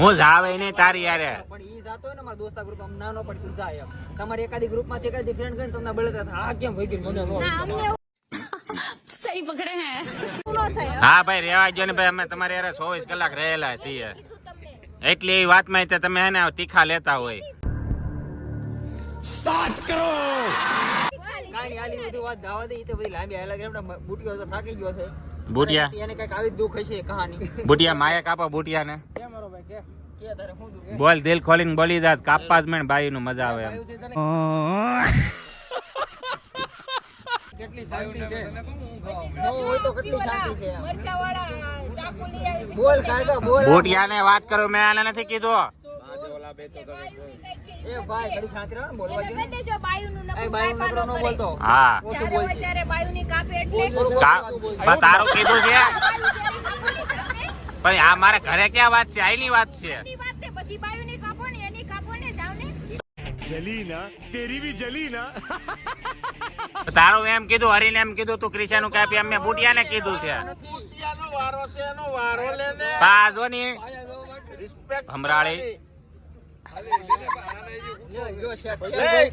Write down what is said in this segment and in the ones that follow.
હું જાવે નહીં તારી યારે. પણ ઈ જાતો હોય ને મારા દોસ્તા ગ્રુપ આમ નાનો પણ તું જાય તમારે એકાદી ગ્રુપમાંથી એકાદી ફ્રેન્ડ કરીને તમને બળે આ કેમ વહી ગઈ મને નો સહી પકડે હે. હા? ભાઈ રેવા ગયો ને ભાઈ અમે તમારે યારે ચોવીસ કલાક રહેલા છીએ. એટલે એ વાતમાં તે તમે હે ને તીખા લેતા હોય. સ્ટાર્ટ કરો કાઈ આલી બધી વાત જાવા દે ઈ તો બધી લાંબી આલા ગ્રામ આપણે બુટિયો તો થાકી ગયો છે. બુટિયા. એને કંઈક આવી દુખ હશે કહાની. બોટિયા માયા કાપા બોટિયા ને કે મારો ભાઈ કે કે તારે શું દુઃખ? બોલ દિલ ખોલીને બોલી દાદ કાપવા જ મેં ભાઈ નું મજા આવે એમ. કેટલી શાંતિ છે. ન હોય તો કેટલી શાંતિ છે એમ. મરચાવાળા ચાકુ લઈ આવી બોલ કાયદા બોલ. બુટિયા ને વાત કરો મેં આને નથી કીધું. પણ આ મારા ઘરે ક્યાં વાત છે? આઈની વાત છે. જલી ના જલી એમ કીધું હરીને એમ કીધું તું ક્રિશા નું કાપી અમે બુટિયા ને કીધું છે. હમરાળી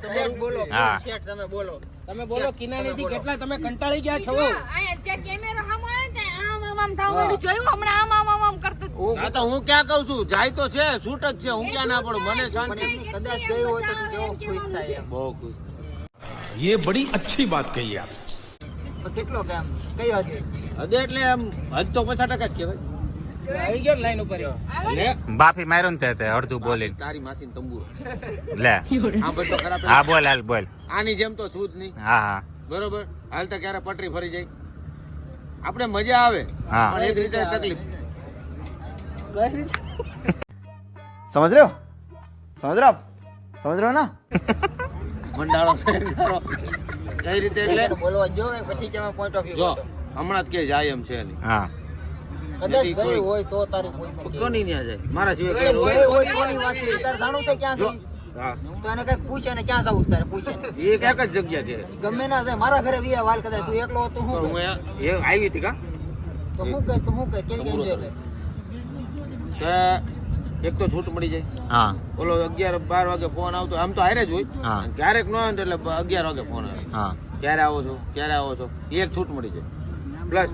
તમે બોલો તમે બોલો કિનારીથી કેટલા તમે કંટાળી ગયા છો જો, અહીંયા જે કેમેરો સામો આવે ને ત્યાં આમ આમ આમ થવા માંડ્યું. જોયું હમણાં આમ આમ આમ આમ કરતું હતું. હા તો હું ક્યાં કઉ છું જાય તો છે છૂટ જ છે હું ક્યાં ના પડું મને પણ શાંતિ એમની કદાચ ગઈ હોય તો તું કેવો ખુશ થાય એમ બહુ ખુશ ये બડી अच्छी बात कही आप તો કેટલો કેમ કઈ હદે હદે એટલે આમ હદ તો પચાસ ટકા જ કહેવાય બાફી માર્યો ને તે અડધું બોલી તારી માસી તંબુરો. લે. હા બોલ હાલ બોલ. આની જેમ તો છું જ નહીં. હા હા. બરોબર? હાલ તો ક્યારે પટરી ફરી જાય. આપણે મજા આવે પણ એક રીતે તકલીફ. સમજ રહ્યો? સમજ રહ્યો સમજ રહ્યો ના? મંડાળો કઈ રીતે એટલે? બોલવા જો પછી કેવા પોઈન્ટ ઓફ વ્યૂ જો હમણાં જ કે જાય એમ છે હા. કદાચ ગઈ હોય તો તારી કોઈ કોની ન્યા જાય. મારા સિવાય કોઈ હોય તોની વાત છે? તારે જાણવું છે ક્યાં ગઈ હા. તો પૂછે ને ક્યાં જવું તારે પૂછે? એ ક્યાંક જ જગ્યા ગમે ના જાય મારા ઘરે વાલ કદાચ તું એકલો હતો હું હું એ એ આવી હતી કા? તો હું કર તો હું કર? કેવી એન્જોય કર કે એક તો છૂટ મળી જાય. હા. ઓલો અગિયાર બાર વાગે ફોન આવતો. આમ તો હારે જ હોય. ક્યારેક ન આવે એટલે અગિયાર વાગે ફોન આવે. હા. ક્યારે આવો છો? ક્યારે આવો છો? એક છૂટ મળી જાય. પ્લસ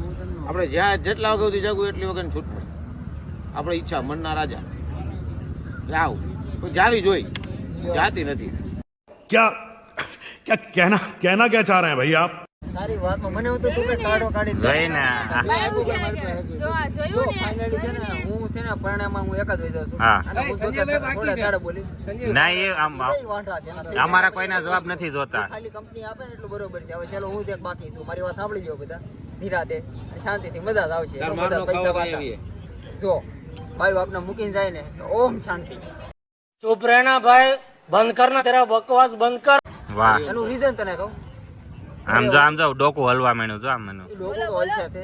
આપણે જ્યાં જેટલા વાગે સુધી જાગવું એટલી વખત છૂટ પડે. આપણે ઈચ્છા મનના રાજા. જાવ જાવી જોઈ જાતી નથી. ક્યાં ક્યાં કહેના ક્યાં ચાહ રહે ભાઈ આપ? તારી વાતમાં ને. હું. છે ને પરણામાં હું એક જ વઈ ના અમારા કોઈના જવાબ નથી જોતા. ખાલી કંપની આપે ને એટલું બરોબર છે. હવે ચાલો હું એક બાકી છું. મારી વાત સાંભળી લ્યો બધા. નિરાતે શાંતિથી મજા જ આવશે. તાર પૈસા પાછા. જો ભાઈ આપને મૂકીને જાય ને ઓમ શાંતિ. ચૂપ રહેના ભાઈ બંધ કર ના તેરા બકવાસ બંધ કર. વાહ. એનું રીઝન તને કહું? આમ જો આમ જો ડોકું હલવા માંડ્યું જો આમ મને તો હલશે તે.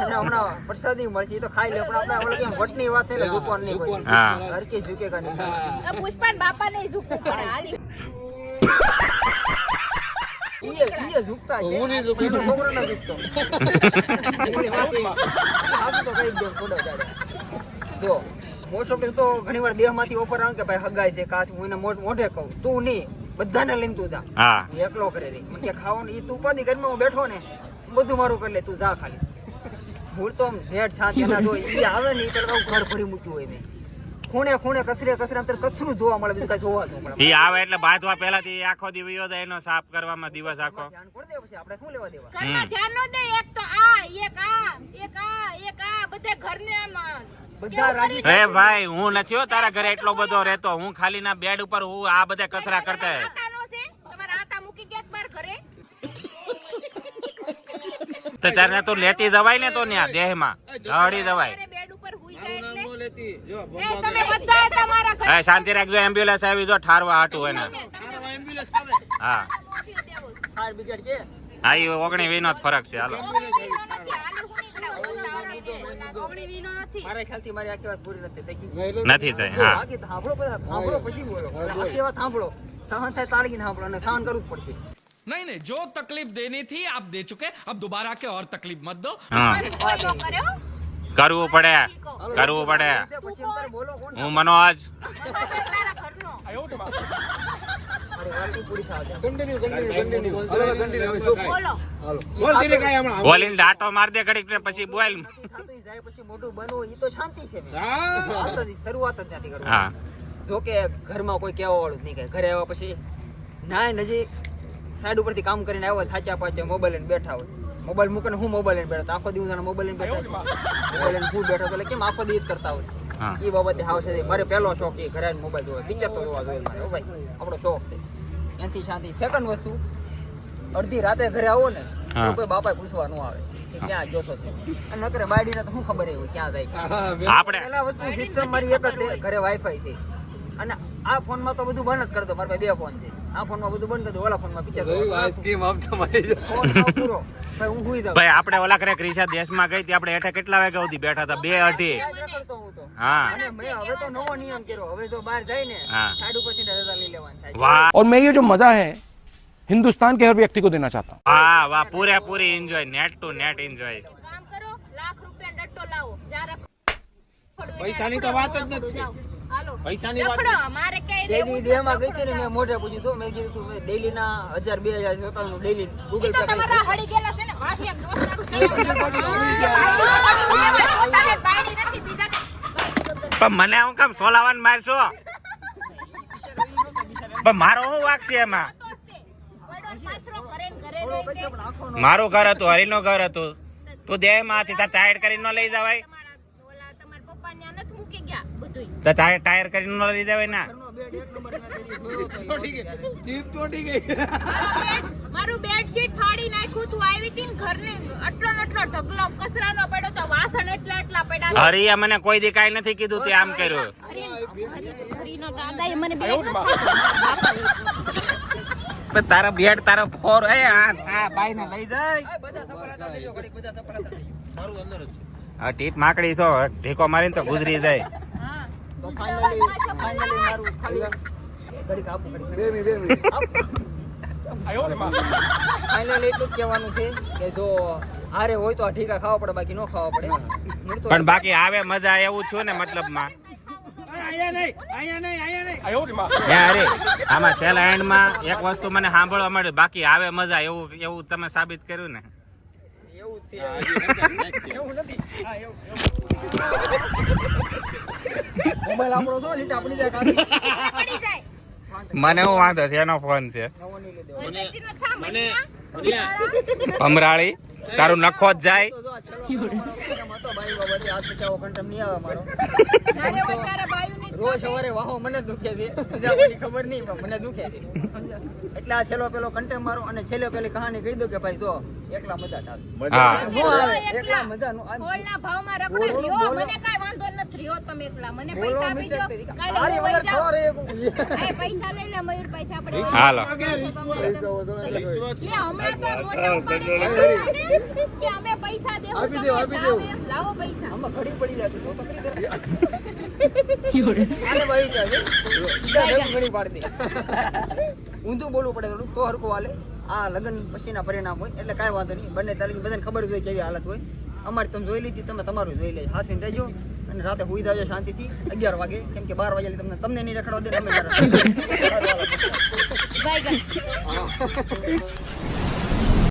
અને હમણાં પ્રસાદી મળશે તો ખાઈ લે પણ આપણે ઓલે કેમ વટની વાત થઈ ને ઝૂકવાનું નહીં કોઈ હા. ઘર કે ઝૂકેગા નહીં પુષ્પાન બાપા ને ઝૂકવું હાલી. ઈએ ઈએ ઝૂકતા છે. હું નહીં ઝૂકતો છોકરો ના ઝૂકતો. એની વાત એ. સાચું તો કહી જ દઉં ખોટો જો મોસ્ટ ઓફ તો ઘણી વાર દેહમાંથી ઓફર આવે કે ભાઈ હગાય છે કાચ હું એને મોઢ- કહું તું નહીં બધાને લઈને તું જા. હા. એકલો કરે રહી. મને ખાવાનું ઈ તું ઘરમાં હું બેઠો ને બધું મારું કરી લે તું જા ખાલી. મૂળ તો આમ નેટ શાંત એના જો ઈ આવે ને ઈ પેલા ઘર ભરી મૂક્યું હોય ખૂણે ખૂણે કચરે કચરે અંતર કચરું જોવા મળે બીજું કઈ જોવા જોવા મળે. એ આવે એટલે ભાતવા પહેલા થી આખો દી વયો જાય એનો સાફ કરવામાં દિવસ આખો. ધ્યાન કોણ દે પછી? આપણે શું લેવા દેવા? ઘરમાં ધ્યાન નો દે એક તો આ એક આ એક આ એક આ બધે ઘરને આમ એ ભાઈ હું નથી હો તારા ઘરે એટલો બધો રહેતો. હું ખાલી ના બેડ ઉપર હું આ બધા કચરા કરતા હે. આટાનો છે? તમારા આટા મૂકી ગયા બાર ઘરે? તો તું લેતી જવાય ને તો ત્યાં દેહમાં જવાય. બેડ ઉપર હુઈ જાય એટલે નો લેતી. જો તમે બધા તમારા ઘરે શાંતિ રાખજો એમ્બ્યુલન્સ આવી જો ઠારવા હાટું એને. ઠારવા હા. હા એ ઓગણી વીનો જ ફરક છે હાલો. નથી થઈ નહીં નહીં જો તકલીફ દેની થી આપ દે ચુકે અબ દોબારા કે ઓર તકલીફ મત દો. કરવું પડે કરવું પડે. હું મનોજ. બોલીને ડાટો માર દે ઘડીક ને પછી બોલ. નથી થાતું, ઈ જાય પછી મોઢું બનવું ઈ તો શાંતિ છે હા. શરૂઆત જ કે ઘરમાં કોઈ કહેવા વાળું જ નહીં કે ઘરે આવ્યા પછી નાય નજી સાઈડ ઉપરથી કામ કરીને આવ્યો થાચા પાછા મોબાઈલ લઈને બેઠા હોય. મોબાઈલ મૂકીને હું મોબાઈલ લઈને બેઠો આખો દિવસ મોબાઈલ લઈને બેઠો મોબાઈલ લઈને હું બેઠો એટલે કેમ આખો દિવસ કરતા હોય? હા. એ બાબતે હાવ છે. મારે પહેલો શોખ એ ઘરે મોબાઈલ જોવે. પિક્ચર તો જોવા જોઈએ મારે ભાઈ. આપણો શોખ છે. એનાથી શાંતિ. સેકન્ડ વસ્તુ અડધી રાતે ઘરે આવો ને કોઈ બાપાએ પૂછવા ન આવે ક્યાં જોશો અને નકરે બાયડીને તો શું ખબર એ હોય ક્યાં જાય? આપણે પેલા વસ્તુ સિસ્ટમ મારી એક જ ઘરે વાઈફાઈ છે. અને આ ફોનમાં તો બધું બંધ જ કરી દો મારા પાસે બે ફોન છે આ ફોનમાં બધું બંધ કરી દો ઓલા ફોનમાં પિક્ચર ફોન સાવ પૂરો ભાઈ હું હુઈ જાઉં ભાઈ આપણે ઓલા કરે ક્રિશા દેશમાં ગઈ હતી આપણે હેઠે કેટલા વાગ્યા સુધી બેઠા હતા બે અઢી યાદ રખડતો હું તો હા અને મેં હવે તો નવો નિયમ કર્યો હવે જો બહાર જાય ને હા. સાઈડ ઉપરથી રજા લઈ લેવાની થાય વાહ और मैं ये जो मजा है हिंदुस्तान के हर व्यक्ति को देना चाहता हूँ વાહ વાહ પૂરેપૂરી enjoy net to net enjoy કામ કરો લાખ રૂપિયા ડટ્ટો લાવો જા રખડો પૈસાની તો વાત જ નથી. જાઓ. હાલો. પૈસાની વાત રખડો કઈ તે ગઈ ને મેં મોઢે પૂછ્યું હતું મેં કીધું તું ડેલી ના હજાર બે હજાર જોતા ડેલી ગૂગલ પે તમારા હળી ગયેલા છે ને વાસી એક દોસ્ત નથી બીજાને પણ મને હું કામ સોલાવાન મારશો? પણ મારો શું વાક છે એમાં? મારું ઘર હતું હરીનું ઘર હતું. તું દે માંથી તાર ટાયર કરીને ન લઈ જવાય તમારા ઓલા તમારા પપ્પા ન્યા નથી મૂકી ગયા બધુંય તો ટાયર ટાયર કરીને ન લઈ જવાય ના. જીપ ચોટી ગઈ. મારું બેડશીટ ફાડી નાખ્યું તું. આવી હતી ને ઘરને આટલો ને ઢગલો. કચરાનો પડ્યો તો વાસણ એટલા એટલા પડ્યા હરીએ મને કોઈ દી કાઈ નથી કીધું તે આમ કર્યું. હરીનો દાદાએ મને બેડ તારા બેડ તારો ફોર એ આ આ બાઈ ને લઈ જાય. હા બધા સફળતા બધા. આ ટીપ માકડી છો. ઢીકો મારીને તો ગુજરી જાય. તો ફાઇનલી ફાઇનલી મારું ખાલી ઘડીક આપું ફાઇનલી એટલું જ કહેવાનું છે કે જો હારે હોય તો આ ઠીકા ખાવા પડે બાકી ન ખાવા પડે. તો પણ બાકી આવે મજા એવું છું ને મતલબમાં. આમાં છેલ્લા એન્ડમાં એક વસ્તુ મને સાંભળવા મળ્યું. બાકી આવે મજા એવું એવું તમે સાબિત કર્યું ને. એવું એવું નથી હા એવું મોબાઈલ આપણો છો લીટા આપણી જાય કાઢી જાય મને હું વાંધો છે એનો ફોન છે. ભમરાળી તારું નખો જ જાય હાથ પચાવો content નહીં આવે મારો રોજ સવારે વાહો મને દુખે છે. બીજા કોઈની ખબર નહીં પણ મને દુખે છે. એટલે આ છેલ્લો પેલો કન્ટેમ મારો અને છેલ્લો પેલી કહાની કહી દો કે ભાઈ જો એકલા મજા આવે. એકલા મજા નો ભાવમાં રખડો. મને કાંઈ વાંધો નથી તમે એકલા. મને પૈસા આપી દો. કાલે હું વગર વહી જાઉં. રે એ પૈસા લઈ લે મયુર પૈસા આપણે હાલો. લે, હમણાં તો મોટા ઉપાડી કહેતા કે અમે પૈસા દેવું આપી તમે આપી દેવું. લાવો- પૈસા. આમાં ઘડી પડી જતી તો તો કરી દે. આને ભાઈ કહે છે. બીજા ભેગું ઘણી પાડી દે. ઊંધું બોલવું પડે થોડું તો હાલે. આ લગ્ન પછીના પરિણામ હોય એટલે કાંઈ વાંધો નહીં. બંને તારીખ બધાને ખબર જ હોય કેવી હાલત હોય. અમારી તમે જોઈ લીધી તમે તમારું જોઈ લેજો. હાસીને રહેજો. અને રાતે હુઈ જાજો શાંતિથી અગિયાર વાગે. કેમ કે બાર વાગે તમને તમને નહીં રખડવા દે તમે અમે